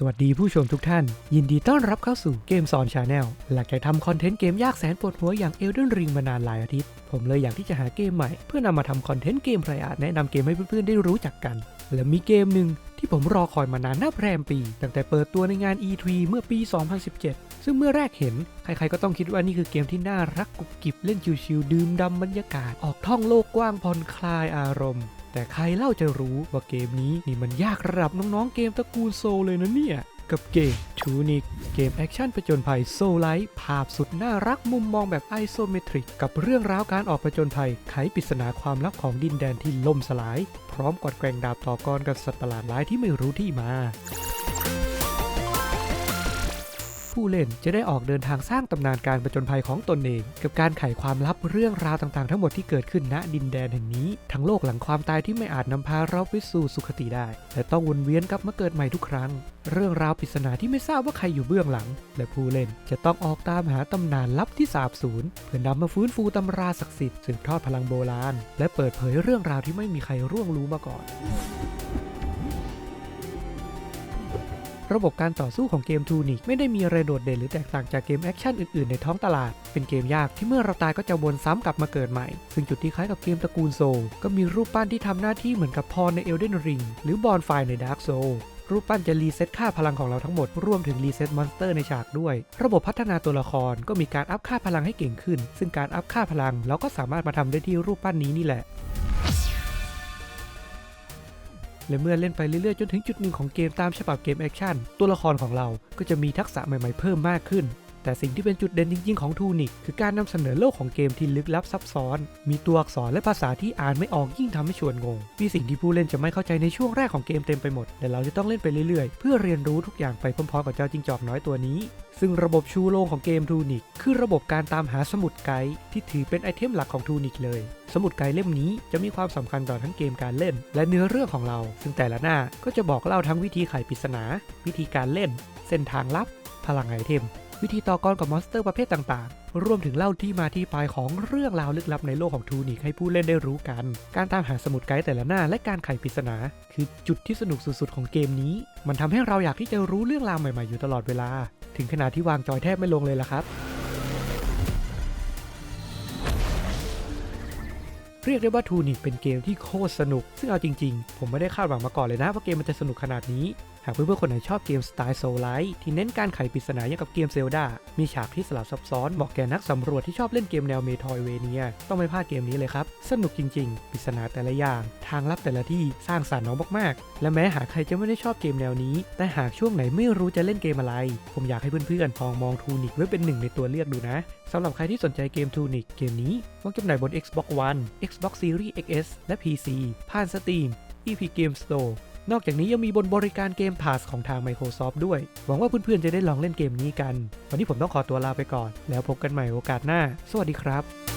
สวัสดีผู้ชมทุกท่าน ยินดีต้อนรับเข้าสู่เกมสอนชาแนลหลังจากทำคอนเทนต์เกมยากแสนปวดหัวอย่าง Elden Ring มานานหลายอาทิตย์ ผมเลยอยากที่จะหาเกมใหม่ เพื่อนำมาทำคอนเทนต์เกมไรอาแนะนำเกมให้เพื่อนๆได้รู้จักกัน และมีเกมหนึ่งที่ผมรอคอยมานานนับแรมปี ตั้งแต่เปิดตัวในงาน E3 เมื่อปี 2017 ซึ่งเมื่อแรกเห็น ใครๆก็ต้องคิดว่านี่คือเกมที่น่ารักกุบกิบเล่นชิวๆดื่มดำบรรยากาศออกท่องโลกกว้างผ่อนคลายอารมณ์ แต่ใครเล่าจะรู้ว่าเกมนี้นี่มันยากระดับน้องๆเกมตระกูลโซเลยนะเนี่ย กับเกมทูนิกเกมแอคชั่นผจญภัยโซไลท์ภาพสุดน่ารักมุมมองแบบไอโซเมตริก กับเรื่องราวการออกผจญภัยไขปริศนาความลับของดินแดนที่ล่มสลาย พร้อมกอดแกงดาบต่อกรกับสัตว์ประหลาดร้ายที่ไม่รู้ที่มา ผู้เล่นจะได้ออกเดินทางสร้างตำนานการประจนภัยของตนเอง กับการไขความลับเรื่องราวต่างๆ ทั้งหมดที่เกิดขึ้นณดินแดนแห่งนี้ ทั้งโลกหลังความตายที่ไม่อาจนำพาเราไปสู่สุคติได้ และต้องวนเวียนกลับมาเกิดใหม่ทุกครั้ง เรื่องราวปริศนาที่ไม่ทราบว่าใครอยู่เบื้องหลัง และผู้เล่นจะต้องออกตามหาตำนานลับที่สาบสูญเพื่อนำมาฟื้นฟูตำราศักดิ์สิทธิ์สืบทอดพลังโบราณ และเปิดเผยเรื่องราวที่ไม่มีใครร่วงรู้มาก่อน ระบบการต่อสู้ของเกมทูนิกไม่ได้มีอะไรโดดเด่นหรือแตกต่างจากเกมแอคชั่นอื่นๆในท้องตลาด เป็นเกมยากที่เมื่อเราตายก็จะวนซ้ำกลับมาเกิดใหม่ ซึ่งจุดที่คล้ายกับเกมตระกูลโซก็มีรูปปั้นที่ทำหน้าที่เหมือนกับพรใน Elden Ring หรือบอนไฟใน Dark Soul รูปปั้นจะรีเซ็ตค่าพลังของเราทั้งหมด รวมถึงรีเซ็ตมอนสเตอร์ในฉากด้วย ระบบพัฒนาตัวละครก็มีการอัพค่าพลังให้เก่งขึ้น ซึ่งการอัพค่าพลังเราก็สามารถมาทำได้ที่รูปปั้นนี้นี่แหละ และเมื่อเล่นไปเรื่อยๆ จนถึงจุดหนึ่งของเกมตามฉบับเกมแอคชั่นตัวละครของเราก็จะมีทักษะใหม่ๆเพิ่มมากขึ้น แต่สิ่งที่เป็นจุดเด่นจริง ๆ ของทูนิกคือการนำเสนอโลกของเกมที่ลึกลับซับซ้อน มีตัวอักษรและภาษาที่อ่านไม่ออกยิ่งทำให้ชวนงง มีสิ่งที่ผู้เล่นจะไม่เข้าใจในช่วงแรกของเกมเต็มไปหมด แต่เราจะต้องเล่นไปเรื่อยๆ เพื่อเรียนรู้ทุกอย่างไปพร้อมๆกับเจ้าจิงจอกน้อยตัวนี้ ซึ่งระบบชูโรงของเกมทูนิกคือระบบการตามหาสมุดไกด์ที่ถือเป็นไอเทมหลักของทูนิกเลย สมุดไกด์เล่มนี้จะมีความสำคัญต่อทั้งเกมการเล่น และเนื้อเรื่องของเรา ซึ่งแต่ละหน้าก็จะบอกเล่าทั้งวิธีไขปริศนา วิธีการเล่น เส้นทางลับ พลังไอเทม วิธีต่อกรกับมอนสเตอร์ประเภทต่างๆ รวมถึงเล่าที่มาที่ไปของเรื่องราวลึกลับในโลกของทูนิกให้ผู้เล่นได้รู้กัน การตามหาสมุดไกด์แต่ละหน้าและการไขปริศนา คือจุดที่สนุกสุดๆของเกมนี้ มันทำให้เราอยากที่จะรู้เรื่องราวใหม่ๆอยู่ตลอดเวลา ถึงขนาดที่วางจอยแทบไม่ลงเลยล่ะครับเรียกได้ว่าทูนิกเป็นเกมที่โคตรสนุก ซึ่งเอาจริงๆ ผมไม่ได้คาดหวังมาก่อนเลยนะว่าเกมมันจะสนุกขนาดนี้ากเพื่อนๆคนไหนชอบเกมสไตล์โซลไลท์ที่เน้นการไขปริศนาอย่างกับเกมเซลดา มีฉากที่สลับซับซ้อนเหมาะแก่นักสำรวจที่ชอบเล่นเกมแนวเมทอยเวเนีย ต้องไม่พลาดเกมนี้เลยครับ สนุกจริงๆ ปริศนาแต่ละอย่าง ทางลับแต่ละที่สร้างสรรค์น้องมากๆ และแม้หากใครจะไม่ได้ชอบเกมแนวนี้ แต่หากช่วงไหนไม่รู้จะเล่นเกมอะไร ผมอยากให้เพื่อนๆลองมองทูนิกไว้เป็นหนึ่งในตัวเลือกดูนะสำหรับใครที่สนใจเกมทูนิกเกมนี้วางจำหน่ายบน Xbox One Xbox Series XS และ PC ผ่าน Steam Epic Game Store นอกจากนี้ยังมีบนบริการเกม Pass ของทาง Microsoft ด้วย หวังว่าเพื่อนๆจะได้ลองเล่นเกมนี้กัน วันนี้ผมต้องขอตัวลาไปก่อน แล้วพบกันใหม่โอกาสหน้า สวัสดีครับ